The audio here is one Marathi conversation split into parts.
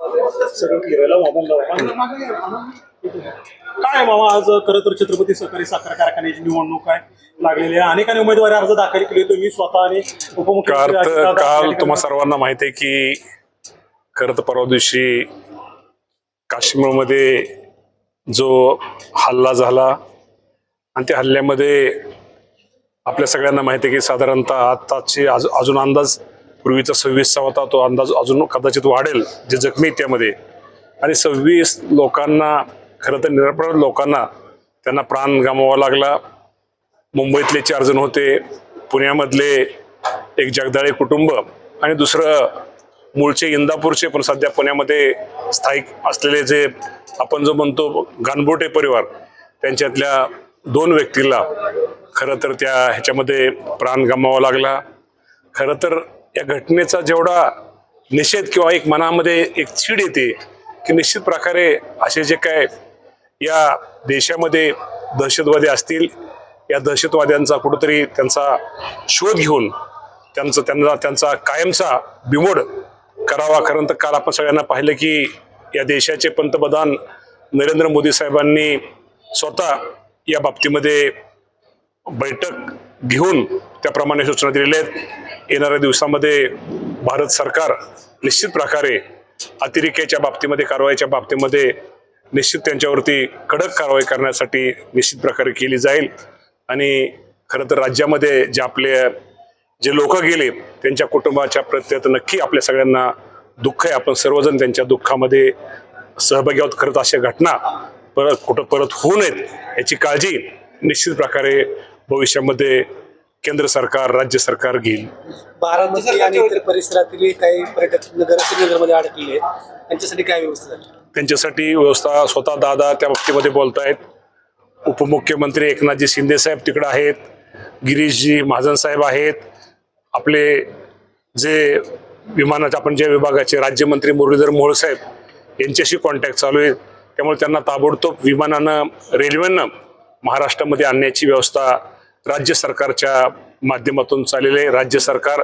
सगळं फिरायला मामा काय मामा आज खरं तर छत्रपती सहकारी साखर कारखान्याची निवडणूक आहे. लागलेली आहे. अनेकांनी उमेदवारी अर्ज दाखल केले तुम्ही स्वतः आणि उपमुख्यमंत्री काल तुम्हा सर्वांना माहिती आहे की खरं तर परवा दिवशी काश्मीरमध्ये जो हल्ला झाला आणि त्या हल्ल्यामध्ये आपल्या सगळ्यांना माहिती आहे की साधारणतः आताची आज अजून अंदाज पूर्वीचा सव्वीसचा होता तो अंदाज अजून कदाचित वाढेल जे जखमी त्यामध्ये. आणि सव्वीस लोकांना खरं तर निरपराध लोकांना त्यांना प्राण गमावा लागला. मुंबईतले चार जण होते पुण्यामधले एक जगदाळे कुटुंब आणि दुसरं मूळचे इंदापूरचे पण सध्या पुण्यामध्ये स्थायिक असलेले जे आपण जो म्हणतो गानबोटे परिवार त्यांच्यातल्या दोन व्यक्तीला खरं तर त्या ह्याच्यामध्ये प्राण गमावा लागला. खरं तर या घटनेचा जेवढा निषेध किंवा एक मनामध्ये एक चीड येते की निश्चित प्रकारे असे जे काय या देशामध्ये दहशतवादी असतील या दहशतवाद्यांचा कुठंतरी त्यांचा शोध घेऊन त्यांचं त्यांना त्यांचा कायमचा बिमोड करावा. कारण तर काल आपण सगळ्यांना पाहिलं की या देशाचे पंतप्रधान नरेंद्र मोदी साहेबांनी स्वतः या बाबतीमध्ये बैठक घेऊन त्याप्रमाणे सूचना दिलेल्या आहेत. येणाऱ्या दिवसामध्ये भारत सरकार निश्चित प्रकारे अतिरेक्याच्या बाबतीमध्ये कारवाईच्या बाबतीमध्ये निश्चित त्यांच्यावरती कडक कारवाई करण्यासाठी निश्चित प्रकारे केली जाईल. आणि खरं तर राज्यामध्ये जे आपले जे लोक गेले त्यांच्या कुटुंबाच्या प्रत्येक नक्की आपल्या सगळ्यांना दुःख आहे. आपण सर्वजण त्यांच्या दुःखामध्ये सहभागी आहोत. खरंच अशा घटना परत कुठं परत होऊ नयेत याची काळजी निश्चित प्रकारे भविष्यामध्ये केंद्र सरकार राज्य सरकार घेईल. बारामती आणि इतर परिसरातील काही पर्यटक नगर नगरमध्ये अडकलेले आहेत. त्यांच्यासाठी काय व्यवस्था झाली? त्यांच्यासाठी व्यवस्था स्वतः दादा त्या बाबतीमध्ये बोलतायत. उपमुख्यमंत्री एकनाथजी शिंदे साहेब तिकडे आहेत. गिरीशजी महाजन साहेब आहेत. आपले जे विमानाच्या आपण ज्या विभागाचे राज्यमंत्री मुरलीधर मोहोळ साहेब यांच्याशी कॉन्टॅक्ट चालू आहे त्यामुळे त्यांना ताबडतोब विमानानं रेल्वेनं महाराष्ट्रामध्ये आणण्याची व्यवस्था राज्य सरकारच्या माध्यमातून चाललेली राज्य सरकार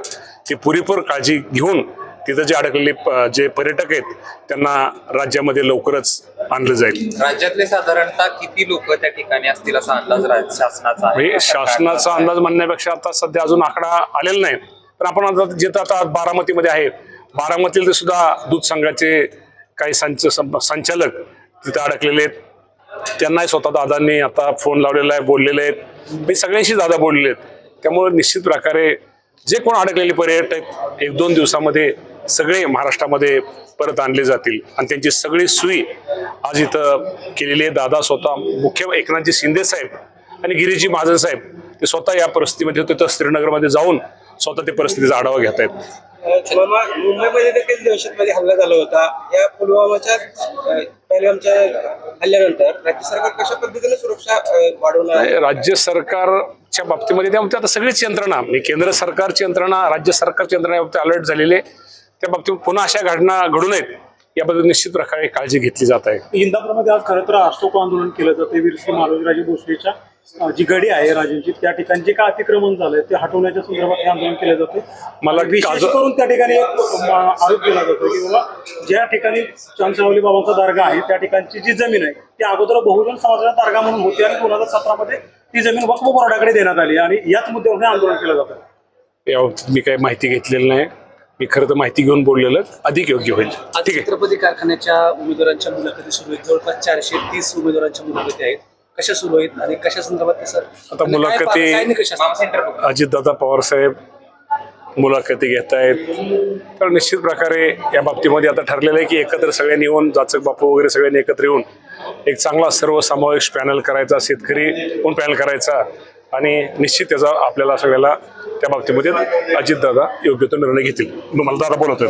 ती पुरेपूर काळजी घेऊन तिथं जे अडकलेले जे पर्यटक आहेत त्यांना राज्यामध्ये लवकरच आणलं जाईल. राज्यातले साधारणतः किती लोक त्या ठिकाणी असतील असा अंदाज शासनाचा म्हणजे शासनाचा अंदाज म्हणण्यापेक्षा आता सध्या अजून आकडा आलेला नाही. पण आपण आता जिथं आता बारामतीमध्ये आहे बारामतीला सुद्धा दूध संघाचे काही संच संचालक तिथं अडकलेले आहेत. त्यांनाही स्वतः दादांनी आता फोन लावलेला आहे बोललेले आहेत. मी सगळ्यांशी दादा बोललेले आहेत. त्यामुळे निश्चित प्रकारे जे कोण अडकलेले पर्यटक एक दोन दिवसामध्ये सगळे महाराष्ट्रामध्ये परत आणले जातील. आणि त्यांची सगळी सुई आज इथं केलेली आहे. दादा स्वतः मुख्य एकनाथजी शिंदे साहेब आणि गिरीजी महाजन साहेब ते स्वतः या परिस्थितीमध्ये होते. तर श्रीनगरमध्ये जाऊन स्वतः ते परिस्थितीचा आढावा घेत आहेत. मुंबईमध्ये देखील दहशतवादी हल्ला झाला होता. या पुलवामाच्या अं, हल्ल्यानंतर राज्य सरकार कशा पद्धतीने सुरक्षा वाढवणार? आहे? राज्य सरकारच्या बाबतीमध्ये त्यामध्ये आता सगळीच यंत्रणा म्हणजे केंद्र सरकारची यंत्रणा राज्य सरकारची यंत्रणा याबाबतीत अलर्ट झालेली आहे. त्या बाबतीत पुन्हा अशा घटना घडू नयेत याबद्दल निश्चित प्रकारे काळजी घेतली जात आहे. इंदापूरमध्ये आज खरं तर अशोक आंदोलन केलं जाते वीरश्री मालोजीराजे भोसलेच्या. जी गडी आहे राजांची त्या ठिकाणी जे काय अतिक्रमण झालंय ते हटवण्याच्या संदर्भात हे आंदोलन केलं जाते मला विशेष करून त्या ठिकाणी एक आरोप केला जातो की बाबा ज्या ठिकाणी चांदसावली बाबांचा दर्गा आहे त्या ठिकाणची जी जमीन आहे ती अगोदर बहुजन समाजाचा दर्गा म्हणून होती आणि दोन हजार सतरामध्ये ती जमीन वक्फ बोर्डाकडे देण्यात आली आणि याच मुद्द्यावर हे आंदोलन केलं जातं याबाबतीत मी काही माहिती घेतलेली नाही. मी खरं तर माहिती घेऊन बोललेलं अधिक योग्य होईल. आज ठीक आहे. छत्रपती कारखान्याच्या उमेदवारांच्या मुलाखती सुरू आहेत. जवळपास चारशे तीस उमेदवारांच्या मुलाखती आहेत. कशा सुरू आहेत आणि कशा संदर्भात सर आता मुलाखती-. अजितदादा पवार साहेब मुलाखती घेत आहेत. तर निश्चित प्रकारे या बाबतीमध्ये आता ठरलेलं आहे की एकत्र सगळ्यांनी येऊन जाचक बापू वगैरे सगळ्यांनी एकत्र येऊन एक चांगला सर्वसमावेश पॅनल करायचा शेतकरी पण पॅनल करायचा आणि निश्चित त्याचा आपल्याला सगळ्याला त्या बाबतीमध्ये अजितदादा योग्य तो निर्णय घेतील. मला दादा बोलतोय